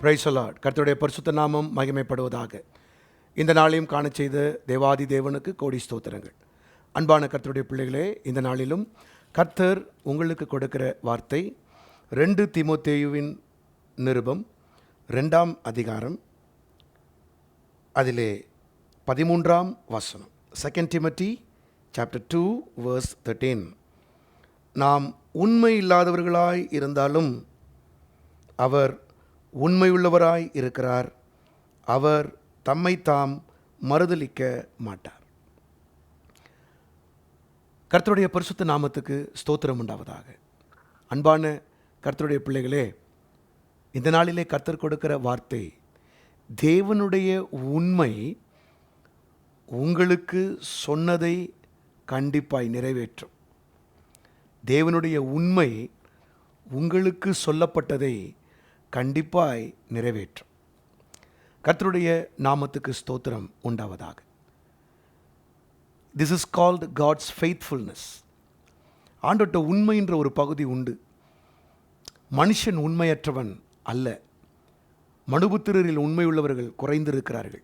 பிரைசலாட் கர்த்தருடைய பரிசுத்த நாமம் மகிமைப்படுவதாக. இந்த நாளையும் காண செய்த தேவாதி தேவனுக்கு கோடி ஸ்தோத்திரங்கள். அன்பான கர்த்தருடைய பிள்ளைகளே இந்த நாளிலும் கர்த்தர் உங்களுக்கு கொடுக்கிற வார்த்தை ரெண்டு திமுத்தேயுவின் நிருபம் ரெண்டாம் அதிகாரம் அதிலே பதிமூன்றாம் வசனம். Second Timothy chapter two verse thirteen நாம் உண்மை இல்லாதவர்களாய் இருந்தாலும் அவர் உண்மையுள்ளவராய் இருக்கிறார். அவர் தம்மை தாம் மறுதலிக்க மாட்டார். கர்த்தருடைய பரிசுத்த நாமத்துக்கு ஸ்தோத்திரம் உண்டாவதாக. அன்பான கர்த்தருடைய பிள்ளைகளே இந்த நாளிலே கர்த்தர் கொடுக்கிற வார்த்தை தேவனுடைய உண்மை உங்களுக்கு சொன்னதை கண்டிப்பாய் நிறைவேற்றும். தேவனுடைய உண்மை உங்களுக்கு சொல்லப்பட்டதை கண்டிப்பாய் நிறைவேற்றும். கர்த்தருடைய நாமத்துக்கு ஸ்தோத்திரம் உண்டாவதாக. This is called God's faithfulness ஆண்டோட்ட உண்மைன்ற ஒரு பகுதி உண்டு. மனுஷன் உண்மையற்றவன் அல்ல. மனுபுத்திரரில் உண்மையுள்ளவர்கள் குறைந்திருக்கிறார்கள்.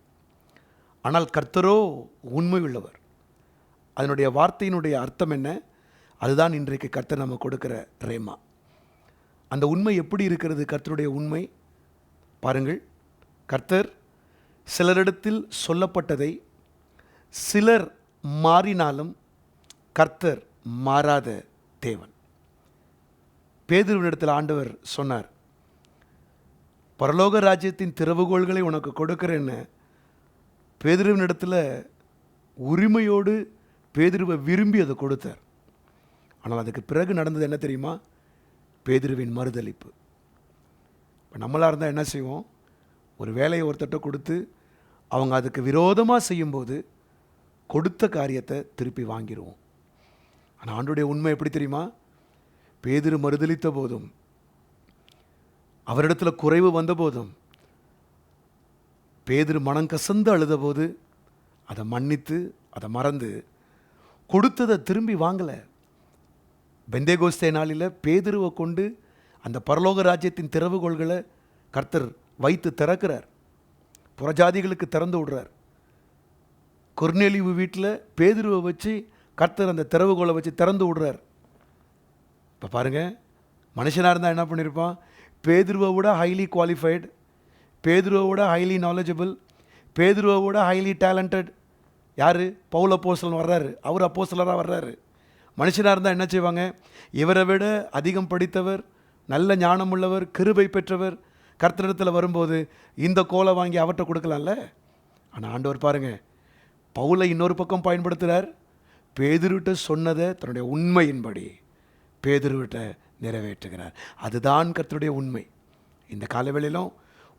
ஆனால் கர்த்தரோ உண்மையுள்ளவர். அதனுடைய வார்த்தையினுடைய அர்த்தம் என்ன? அதுதான் இன்றைக்கு கர்த்தர் நம்ம கொடுக்கிற ரேமா. அந்த உண்மை எப்படி இருக்கிறது? கர்த்தருடைய உண்மை. பாருங்கள். கர்த்தர் சிலரிடத்தில் சொல்லப்பட்டதை சிலர் மாறினாலும் கர்த்தர் மாறாத தேவன். பேதுருவனிடத்தில் ஆண்டவர் சொன்னார் பரலோக ராஜ்யத்தின் திறவுகோள்களை உனக்கு கொடுக்கிறேன்னு. பேதுருவனிடத்தில் உரிமையோடு பேதுருவை விரும்பி அதை கொடுத்தார். ஆனால் அதுக்கு பிறகு நடந்தது என்ன தெரியுமா? பேதிருவின் மறுதளிப்பு இப்போ நம்மளாக இருந்தால் என்ன செய்வோம்? ஒரு வேலையை ஒருத்தட்ட கொடுத்து அவங்க அதுக்கு விரோதமாக செய்யும்போது கொடுத்த காரியத்தை திருப்பி வாங்கிடுவோம் ஆனால் ஆண்டுடைய உண்மை எப்படி தெரியுமா? பேதிரு மறுதளித்த போதும் அவரிடத்தில் குறைவு வந்த போதும் பேதிரு மனம் கசந்து அழுத போது அதை மன்னித்து அதை மறந்து கொடுத்ததை திரும்பி வாங்கலை. பெந்தேகோஸ்தே நாளில் பேதுருவை கொண்டு அந்த பரலோக ராஜ்யத்தின் திறவுகோள்களை கர்த்தர் வைத்து திறக்கிறார். புறஜாதிகளுக்கு திறந்து விடுறார். கொர்நேலிவு வீட்டில் பேதுருவை வச்சு கர்த்தர் அந்த திறவுகோலை வச்சு திறந்து விடுறார். இப்போ பாருங்கள் மனுஷனாக இருந்தால் என்ன பண்ணியிருப்பான் பேதுருவை விட ஹைலி குவாலிஃபைடு பேதுருவை விட ஹைலி நாலேஜபிள் பேதுருவை விட ஹைலி டேலண்டட் யார்? பவுல் அப்போசலன் வர்றாரு. அவர் அப்போசலராக வர்றாரு. மனுஷனாக இருந்தால் என்ன செய்வாங்க? இவரை விட அதிகம் படித்தவர் நல்ல ஞானம் உள்ளவர் கிருபை பெற்றவர் கர்த்தரிடத்தில் வரும்போது இந்த கோலை வாங்கி அவர்கிட்ட கொடுக்கலாம்ல? ஆனால் ஆண்டவர் பாருங்க பவுலை இன்னொரு பக்கம் பயன்படுத்துகிறார் பேதுருவிட்ட சொன்னதை தன்னுடைய உண்மையின்படி பேதுருவிட்ட நிறைவேற்றுகிறார். அதுதான் கர்த்தருடைய உண்மை. இந்த காலவேளையிலும்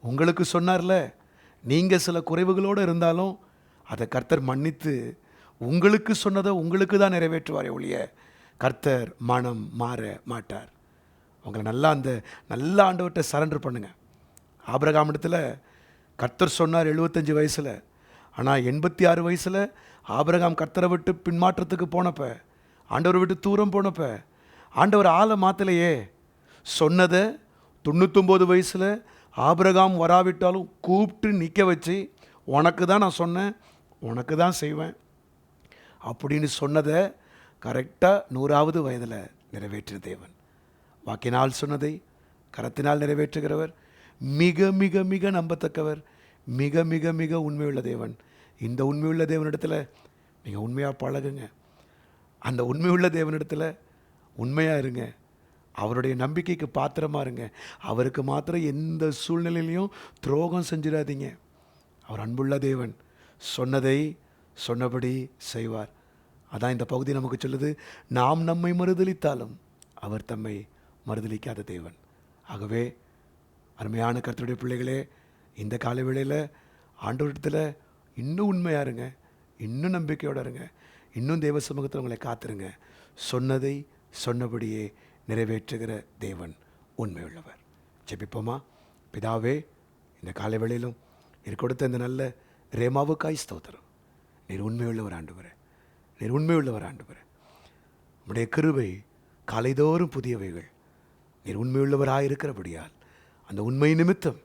உங்களுக்கு சொன்னார்ல நீங்கள் சில குறைவுகளோடு இருந்தாலும் அதை கர்த்தர் மன்னித்து உங்களுக்கு சொன்னதை உங்களுக்கு தான் நிறைவேற்றுவாரே ஒழிய கர்த்தர் மனம் மாற மாட்டார். உங்களை நல்லா அந்த நல்ல ஆண்டவர்கிட்ட சரண்டர் பண்ணுங்கள் ஆபிரகாம் இடத்துல கர்த்தர் சொன்னார் எழுபத்தஞ்சு வயசில். ஆனால் எண்பத்தி ஆறு வயசில் ஆபிரகாம் கர்த்தரை விட்டு பின்மாற்றத்துக்கு போனப்போ ஆண்டவரை விட்டு தூரம் போனப்போ ஆண்டவர் ஆளை மாற்றலையே சொன்னதை தொண்ணூத்தொம்பது வயசில் ஆபிரகாம் வராவிட்டாலும் கூப்பிட்டு நிற்க வச்சு உனக்கு தான் நான் சொன்னேன் உனக்கு தான் செய்வேன். அப்படின்னு சொன்னதை கரெக்டாக நூறாவது வயதில் நிறைவேற்றிய தேவன். வாக்கினால் சொன்னதை கரத்தினால் நிறைவேற்றுகிறவர். மிக மிக மிக நம்பத்தக்கவர். மிக மிக மிக உண்மையுள்ள தேவன். இந்த உண்மையுள்ள தேவனிடத்தில் நீங்கள் உண்மையாக பழகுங்க. அந்த உண்மையுள்ள தேவனிடத்தில் உண்மையாக இருங்க. அவருடைய நம்பிக்கைக்கு பாத்திரமா இருங்க. அவருக்கு மாத்திரம் எந்த சூழ்நிலையிலையும் துரோகம் செஞ்சிடாதீங்க. அவர் அன்புள்ள தேவன். சொன்னதை சொன்னபடி செய்வார். அதான் இந்த பகுதி நமக்கு சொல்லுது நாம் நம்மை மறுதளித்தாலும் அவர் தம்மை மறுதளிக்காத தேவன். ஆகவே அருமையான கருத்துடைய பிள்ளைகளே இந்த கால வேளையில் ஆண்டவரிடத்தில் இன்னும் உண்மையாக இருங்க இன்னும் நம்பிக்கையோடு இருங்க இன்னும் தேவ சமூகத்தில் உங்களை காத்துருங்க. சொன்னதை சொன்னபடியே நிறைவேற்றுகிற தேவன் உண்மையுள்ளவர். ஜெபிப்போமா? பிதாவே இந்த காலை வேளையிலும் நீர் கொடுத்த இந்த நல்ல ரேமாவுக்காய் ஸ்தோத்திரம். நீர் உண்மையுள்ளவர் ஆண்டவரே. நீர் உண்மையுள்ளவர் ஆண்டவர். உம்முடைய கிருபை காலைதோறும் புதியவைகள். நீர் உண்மையுள்ளவராக இருக்கிறபடியால் அந்த உண்மை நிமித்தம்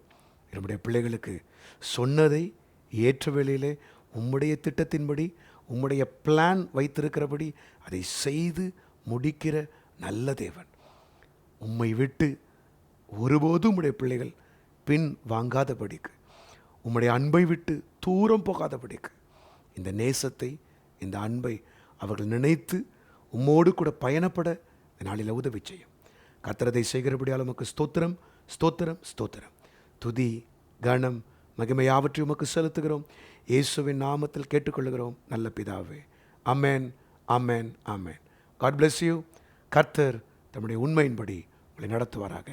என்னுடைய பிள்ளைகளுக்கு சொன்னதை ஏற்ற வேளையிலே உம்முடைய திட்டத்தின்படி உம்முடைய பிளான் வைத்திருக்கிறபடி அதை செய்து முடிக்கிற நல்ல தேவன். உம்மை விட்டு ஒருபோதும் உம்முடைய பிள்ளைகள் பின் வாங்காதபடிக்கு உம்முடைய அன்பை விட்டு தூரம் போகாதபடிக்கு இந்த நேசத்தை இந்த அன்பை அவர்கள் நினைத்து உம்மோடு கூட பயணப்பட இந்த நாளில் உதவி செய்யும். கத்திரதை செய்கிறபடியால் உமக்கு ஸ்தோத்திரம் ஸ்தோத்திரம் ஸ்தோத்திரம். துதி கணம் மகிமையாவற்றை உமக்கு செலுத்துகிறோம். இயேசுவின் நாமத்தில் கேட்டுக்கொள்கிறோம் நல்ல பிதாவே. Amen amen amen God bless you கர்த்தர் தம்முடைய உண்மையின்படி உங்களை நடத்துவாராக.